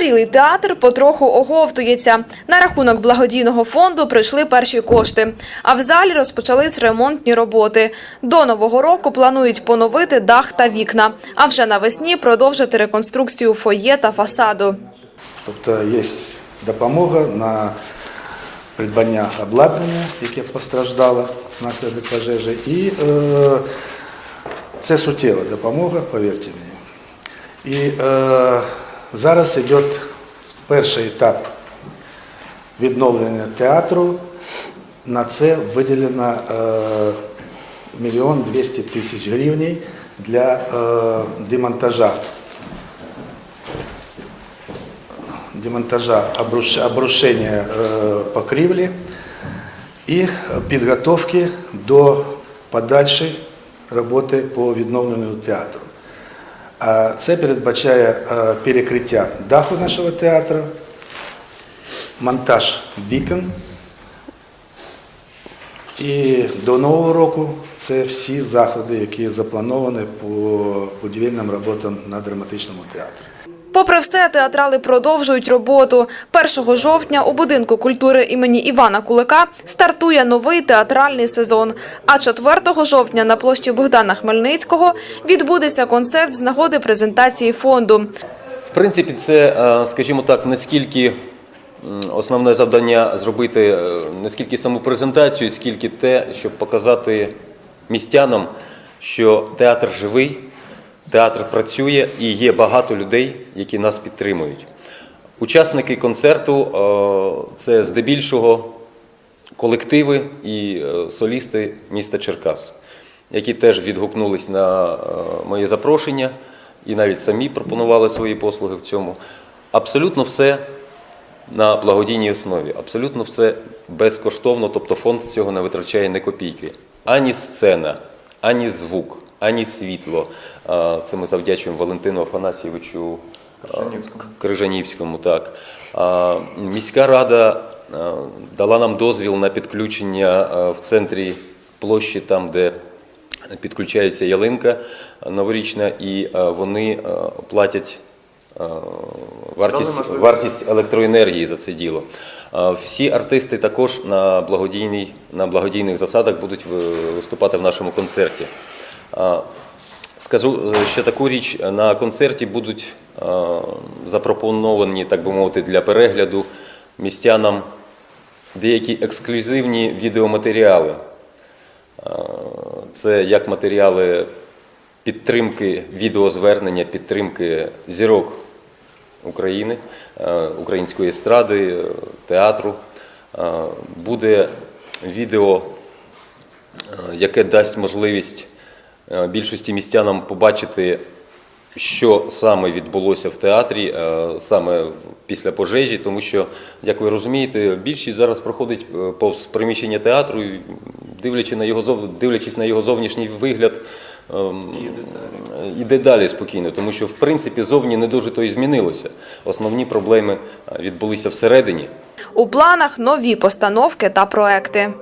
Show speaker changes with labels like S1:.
S1: Загорілий театр потроху оговтується. На рахунок благодійного фонду прийшли перші кошти. А в залі розпочались ремонтні роботи. До нового року планують поновити дах та вікна. А вже навесні продовжити реконструкцію фоє та фасаду.
S2: Тобто є допомога на придбання обладнання, яке постраждало внаслідок пожежі. І е, це суттєва допомога, повірте мені. І е, зараз йде перший етап відновлення театру. На це виділено е, мільйон двісті тисяч гривень для е, демонтажа демонтажа обруш- обрушения э, покрівлі і підготовки до подальшої роботи по відновленню театру. Це передбачає е, перекриття даху нашого театру, монтаж вікон. І до Нового року це всі заходи, які заплановані по будівельним роботам на драматичному театрі.
S1: Попри все, театрали продовжують роботу. 1 жовтня у будинку культури імені Івана Кулика стартує новий театральний сезон. А 4 жовтня на площі Богдана Хмельницького відбудеться концерт з нагоди презентації фонду.
S3: В принципі, це, е, скажімо так, не скільки м, основне завдання зробити е, не скільки саму презентацію, скільки те, щоб показати містянам, що театр живий, театр працює і є багато людей, які нас підтримують. Учасники концерту е, це здебільшого колективи і е, солісти міста Черкас, які теж відгукнулись на е, моє запрошення і навіть самі пропонували свої послуги в цьому. Абсолютно все на благодійній основі, абсолютно все безкоштовно, тобто фонд з цього не витрачає ні копійки. Ані сцена, ані звук, ані світло. Е, Це ми завдячуємо Валентину Афанасьєвичу е, Крижанівському. Так. Міська рада е, дала нам дозвіл на підключення е, в центрі площі, там, де підключається ялинка новорічна, і е, вони е, платять е, вартість, вартість електроенергії за це діло. Е, Всі артисти також на, благодійній, на благодійних засадах будуть виступати в нашому концерті. Е, Скажу е, ще таку річ: на концерті будуть е, запропоновані, так би мовити, для перегляду містянам деякі ексклюзивні відеоматеріали. Е, Це як матеріали підтримки, відеозвернення, підтримки зірок України, е, української естради, е, театру. Е, Буде відео е, яке дасть можливість е, більшості містянам побачити, що саме відбулося в театрі, е, саме після пожежі, тому що, як ви розумієте, більшість зараз проходить е, повз приміщення театру, і, дивлячись на його дивлячись на його зовнішній вигляд. ем, Іде далі спокійно, тому що в принципі зовні не дуже то і змінилося. Основні проблеми е, відбулися всередині.
S1: У планах нові постановки та проекти.